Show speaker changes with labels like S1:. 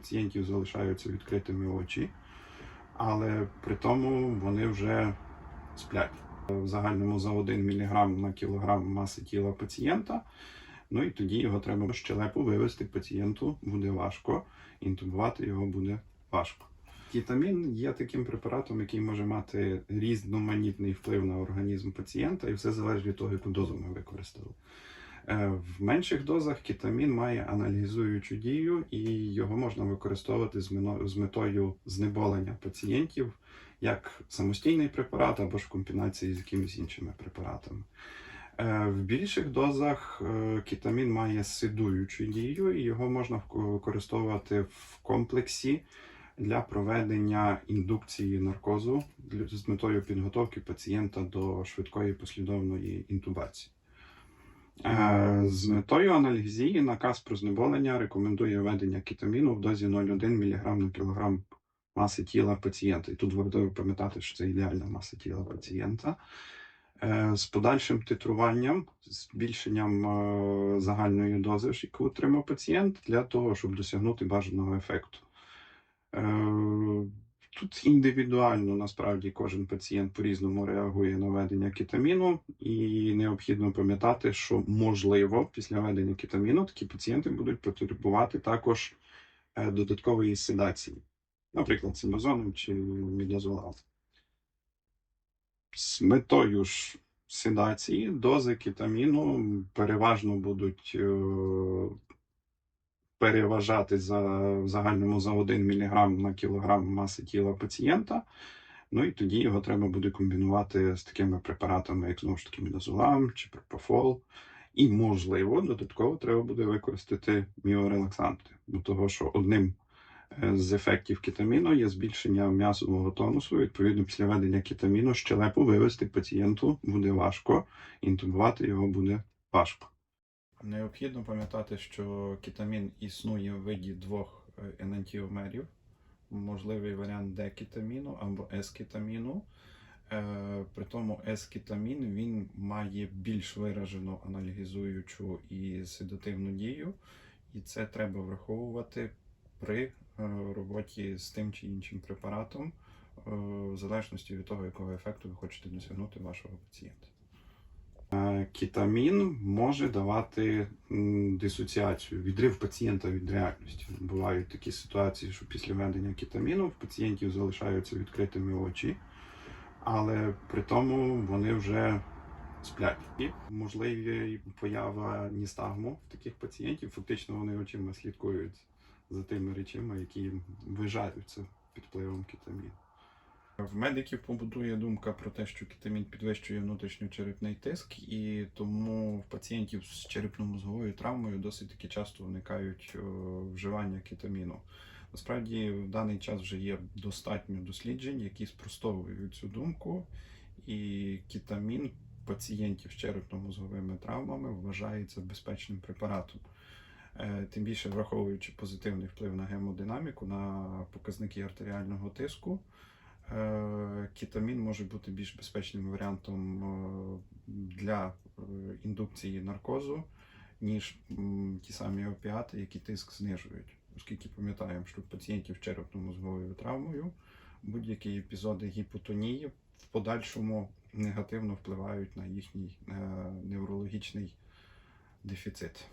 S1: пацієнтів залишаються відкритими очі, але при тому вони вже сплять. В загальному за 1 мг на кілограм маси тіла пацієнта. Ну і тоді його треба щелепу вивести пацієнту буде важко, інтубувати його буде важко. Кетамін є таким препаратом, який може мати різноманітний вплив на організм пацієнта, і все залежить від того, яку дозу ми використали. Е, В менших дозах кетамін має аналізуючу дію, і його можна використовувати з метою знеболення пацієнтів як самостійний препарат або ж в комбінації з якимись іншими препаратами. Е, В більших дозах е, кетамін має седуючу дію, і його можна використовувати в комплексі для проведення індукції наркозу з метою підготовки пацієнта до швидкої послідовної інтубації. Е, З метою аналізії наказ про знеболення рекомендує введення кетаміну в дозі 0,1 мг на кілограм маси тіла пацієнта. І тут важливо пам'ятати, що це ідеальна маса тіла пацієнта. Е, З подальшим titrуванням, збільшенням е, загальної дози, яку отримав пацієнт, для того, щоб досягнути бажаного ефекту. Тут індивідуально насправді кожен пацієнт по-різному реагує на введення кетаміну, і необхідно пам'ятати, що можливо після введення кетаміну такі пацієнти будуть потребувати також е, додаткової седації, наприклад, симазоном чи мідозолазом. З метою ж седації дози кетаміну переважно будуть е, переважати за в загальному за 1 мг на кілограм маси тіла пацієнта. Ну і тоді його треба буде комбінувати з такими препаратами, як знову ж таки мідозолам чи пропофол. І, можливо, додатково треба буде використати міорелаксанти, бо того, що одним е, з ефектів кетаміну є збільшення м'язового тонусу. Відповідно, після введення кетаміну щелепу вивести пацієнту буде важко, інтубувати його буде важко. Необхідно пам'ятати, що кетамін існує в виді двох е, енантіомерів. Можливий варіант Д-кетаміну або С-кетаміну. Е, При тому С-кетамін він має більш виражену аналізуючу і седативну дію, і це треба враховувати при е, роботі з тим чи іншим препаратом, в залежності від того, якого ефекту ви хочете досягнути вашого пацієнта. Е, Кетамін може давати дисоціацію, відрив пацієнта від реальності. Бувають такі ситуації, що після введення кетаміну в пацієнтів залишаються відкритими очі, але при тому вони вже сплять. І можливі поява ністагму в таких пацієнтів. Фактично вони очима слідкують за тими речами, які вижаються під впливом кетаміну. В медиків побудує думка про те, що кетамін підвищує внутрішньочерепний тиск, і тому в пацієнтів з черепно-мозговою травмою досить таки часто виникають о, вживання кетаміну. Насправді, в даний час вже є достатньо досліджень, які спростовують цю думку, і кетамін пацієнтів з черепно-мозговими травмами вважається безпечним препаратом. Е, Тим більше враховуючи позитивний вплив на гемодинаміку, на показники артеріального тиску. Е, Кетамін може бути більш безпечним варіантом е, для е, індукції наркозу, ніж ті самі опіати, які тиск знижують. Оскільки пам'ятаємо, що пацієнтів з черепно-мозговою травмою будь-які епізоди гіпотонії в подальшому негативно впливають на їхній неврологічний дефіцит.